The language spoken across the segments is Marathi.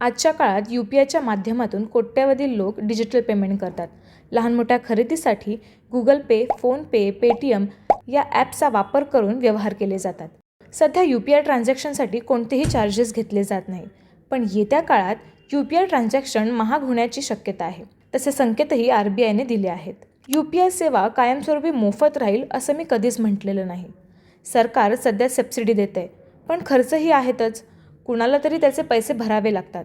आजच्या काळात यू पी आयच्या माध्यमातून कोट्यवधी लोक डिजिटल पेमेंट करतात. लहान मोठ्या खरेदीसाठी गुगल पे फोनपे पेटीएम या ॲप्सचा वापर करून व्यवहार केले जातात. सध्या यू पी आय ट्रान्झॅक्शनसाठी कोणतेही चार्जेस घेतले जात नाही. पण येत्या काळात यू पी आय ट्रान्झॅक्शन महाग होण्याची शक्यता आहे. तसे संकेतही आर बी आयने दिले आहेत. यू पी आय सेवा कायमस्वरूपी मोफत राहील असं मी कधीच म्हटलेलं नाही. सरकार सध्या सबसिडी देते पण खर्चही आहेतच. कुणाला तरी त्याचे पैसे भरावे लागतात.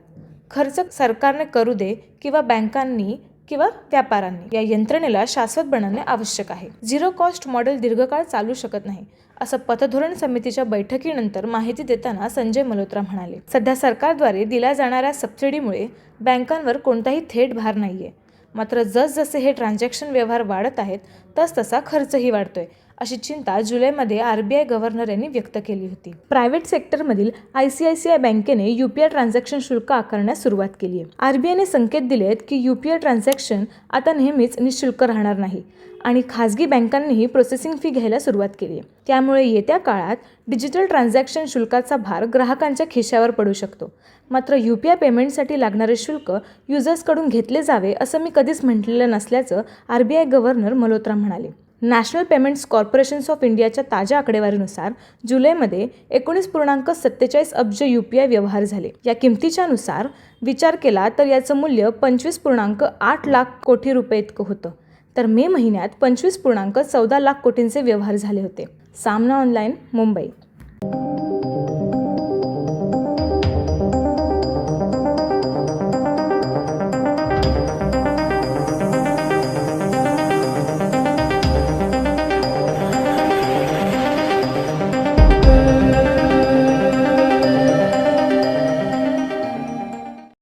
खर्च सरकारने करू दे किंवा बँकांनी किंवा व्यापाऱ्यांनी. या यंत्रणेला शाश्वत बनवणे आवश्यक आहे. झिरो कॉस्ट मॉडेल दीर्घकाळ चालू शकत नाही असं पतधोरण समितीच्या बैठकीनंतर माहिती देताना संजय मल्होत्रा म्हणाले. सध्या सरकारद्वारे दिल्या जाणाऱ्या सबसिडीमुळे बँकांवर कोणताही थेट भार नाही आहे मात्र जसजसे हे ट्रान्झॅक्शन व्यवहार वाढत आहेत तसतसा खर्चही वाढतोय. अशी चिंता जुलैमध्ये आर बी आय गव्हर्नर यांनी व्यक्त केली होती. प्रायव्हेट सेक्टरमधील I C I C I बँकेने यू पी आय ट्रान्झॅक्शन शुल्क आकारण्यास सुरुवात केली आहे. आर बी आयने संकेत दिले आहेत की यू पी आय ट्रान्झॅक्शन आता नेहमीच निशुल्क राहणार नाही आणि खाजगी बँकांनीही प्रोसेसिंग फी घ्यायला सुरुवात केली आहे. त्यामुळे येत्या काळात डिजिटल ट्रान्झॅक्शन शुल्काचा भार ग्राहकांच्या खिशावर पडू शकतो. मात्र यू पी आय पेमेंटसाठी लागणारे शुल्क युजर्सकडून घेतले जावे असं मी कधीच म्हटलेलं नसल्याचं R B I governor Malhotra म्हणाले. नॅशनल पेमेंट्स कॉर्पोरेशन्स ऑफ इंडियाच्या ताज्या आकडेवारीनुसार जुलैमध्ये एकोणीस पूर्णांक सत्तेचाळीस अब्ज यू पी आय व्यवहार झाले. या किमतीच्या नुसार विचार केला तर याचं मूल्य पंचवीस पूर्णांक आठ लाख कोटी रुपये इतकं होतं. तर मे महिन्यात पंचवीस पूर्णांक चौदा लाख कोटींचे व्यवहार झाले होते. सामना ऑनलाईन मुंबई.